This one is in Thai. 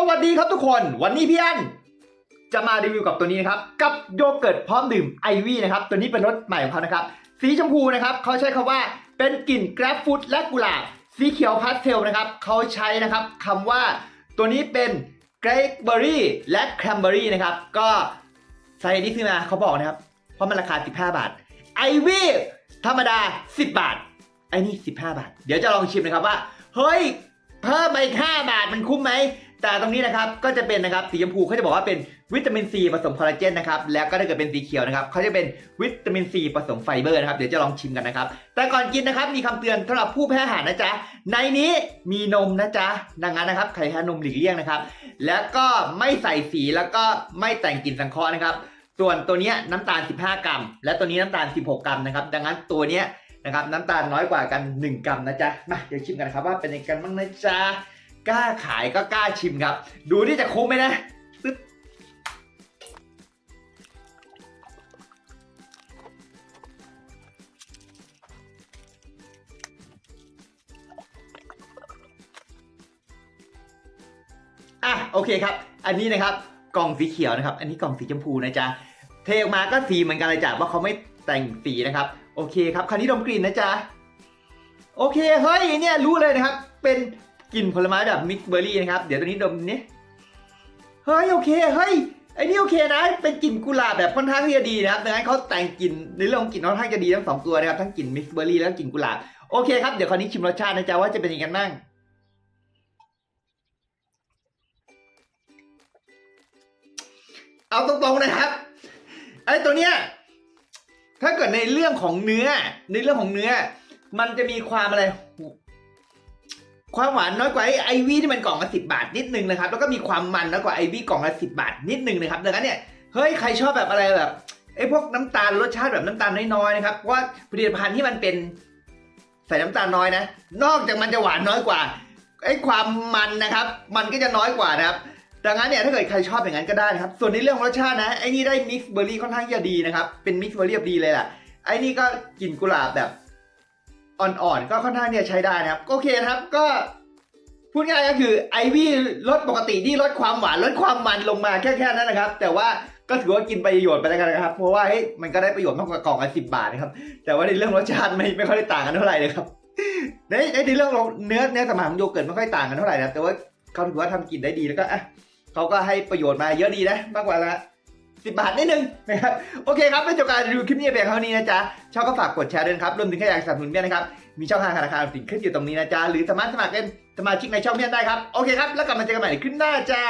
สวัสดีครับทุกคน วันนี้พี่อันจะมารีวิวกับตัวนี้นะครับ กับโยเกิร์ตพร้อมดื่มไอวี่นะครับ ตัวนี้เป็นรสใหม่ของเขานะครับ สีชมพูนะครับ เขาใช้คำว่าเป็นกลิ่นแกร็บฟูดและกุหลาบ สีเขียวพาสเทลนะครับ เขาใช้นะครับคำว่าตัวนี้เป็นเกรกเบอรี่และแครมเบอรี่นะครับ ก็ใส่นี้ซื้อมาเขาบอกนะครับ เพราะมันราคา 15 บาท ไอวี่ธรรมดา 10 บาท ไอ้นี่ 15 บาท เดี๋ยวจะลองชิมนะครับว่า เฮ้ย เพิ่มไปอีก5บาทมันคุ้มไหม แต่ตรงนี้นะครับก็จะเป็นนะครับสีชมพูเขาจะบอกว่าเป็นวิตามินซีผสมคอลลาเจนนะครับแล้วก็ถ้าเกิดเป็นสีเขียวนะครับเขาจะเป็นวิตามินซีผสมไฟเบอร์นะครับเดี๋ยวจะลองชิมกันนะครับแต่ก่อนกินนะครับมีคำเตือนสำหรับผู้แพ้อาหารนะจ๊ะในนี้มีนมนะจ๊ะดังนั้นนะครับใครแพ้นมหลีกเลี่ยงนะครับแล้วก็ไม่ใส่สีแล้วก็ไม่แต่งกลิ่นสังเคราะห์นะครับส่วนตัวนี้น้ำตาล 15 กรัม และตัวนี้น้ำตาล 16 กรัมนะครับดังนั้นตัวเนี้ยนะครับน้ำตาลน้อยกว่ากัน 1 กรัมนะจ๊ะมาเดี๋ยวชิมกันนะครับว่าเป็นยังไงกันบ้างนะจ๊ะ กล้าขายก็กล้าชิมครับ ดูที่จะคุ้มไหมนะปึ๊บอะโอเคครับ อันนี้นะครับกล่องสีเขียวนะครับ อันนี้กล่องสีชมพูนะจ๊ะ เทออกมาก็สีเหมือนกันเลยจ้ะว่าเขาไม่แต่งสีนะครับ โอเคครับ คราวนี้ดมกลิ่นนะจ๊ะ โอเค เฮ้ย เนี่ยรู้เลยนะครับ เป็น กลิ่นผลไม้แบบมิกซ์เบอร์รี่นะครับ เดี๋ยวตัวนี้ดมนี่เฮ้ยโอเคเฮ้ยไอ้นี่โอเคนะ เป็นกลิ่นกุหลาบแบบค่อนข้างที่จะดีนะครับดังนั้นเขาแต่งกลิ่นในเรื่องกลิ่นค่อนข้างจะดีทั้งสองตัวนะครับทั้งกลิ่นมิกซ์เบอร์รี่แล้วก็กลิ่นกุหลาบโอเคครับเดี๋ยวคราวนี้ชิมรสชาตินะจ๊ะว่าจะเป็นยังไงบ้างเอาตรงๆนะครับไอ้ตัวเนี้ยถ้าเกิดในเรื่องของเนื้อในเรื่องของเนื้อ มันจะมีความอะไร ความหวานน้อยกว่าไอวี่ที่มันกล่องละสิบาทนิดนึงนะครับแล้วก็มีความมันน้อยกว่าไอวี่กล่องละสิบาทนิดนึงนะครับดังนั้นเนี่ยเฮ้ยใครชอบแบบอะไรแบบไอพวกน้ำตาลรสชาติแบบน้ำตาลน้อยๆนะครับเพราะว่าผลิตภัณฑ์ที่มันเป็นใส่น้ำตาลน้อยนะ นอกจากมันจะหวานน้อยกว่าไอความมันนะครับ มันก็จะน้อยกว่านะครับดังนั้นเนี่ยถ้าเกิดใครชอบอย่างนั้นก็ได้นะครับ ส่วนในเรื่องของรสชาตินะไอ้นี่ได้มิกซ์เบอร์รี่ค่อนข้างจะดีนะครับเป็นมิกซ์เบอร์รี่ดีเลยแหละไอ้นี่ก็กลิ่นกุหลาบแบบ อ่อนๆ ก็ค่อนข้างเนี่ยใช้ได้นะครับ โอเคครับก็พูดง่ายก็คือไอวี่ลดปกติที่ลดความหวานลดความมันลงมาแค่แค่นั้นนะครับ แต่ว่าก็ถือว่ากินประโยชน์ไปแล้วกันนะครับ เพราะว่าเฮ้ยมันก็ได้ประโยชน์มากกว่ากล่องละสิบบาทนะครับ แต่ว่าในเรื่องรสชาติไม่ไม่ค่อยได้ต่างกันเท่าไหร่เลยครับในในเรื่องของเนื้อเนื้อสมานของโยเกิร์ตไม่ค่อยต่างกันเท่าไหร่นะครับแต่ว่าเขาถือว่าทำกินได้ดีแล้วก็อะเขาก็ให้ประโยชน์มาเยอะดีนะมากกว่าละ สิบาทนิดนึงนะครับโอเคครับไม่จบการรีวิวคลิปนี้เพียงเท่านี้นะจ๊ะชอบก็ฝากกดแชร์ด้วยนะครับรวมถึงใครอยากสนับสนุนเพียนะครับมีช่องทางธนาคารสินขึ้นอยู่ตรงนี้นะจ๊ะหรือสามารถสมัครเป็นสมาชิกในช่องเพียได้ครับโอเคครับแล้วกลับมาเจอกันใหม่ในคลิปหน้าจ้า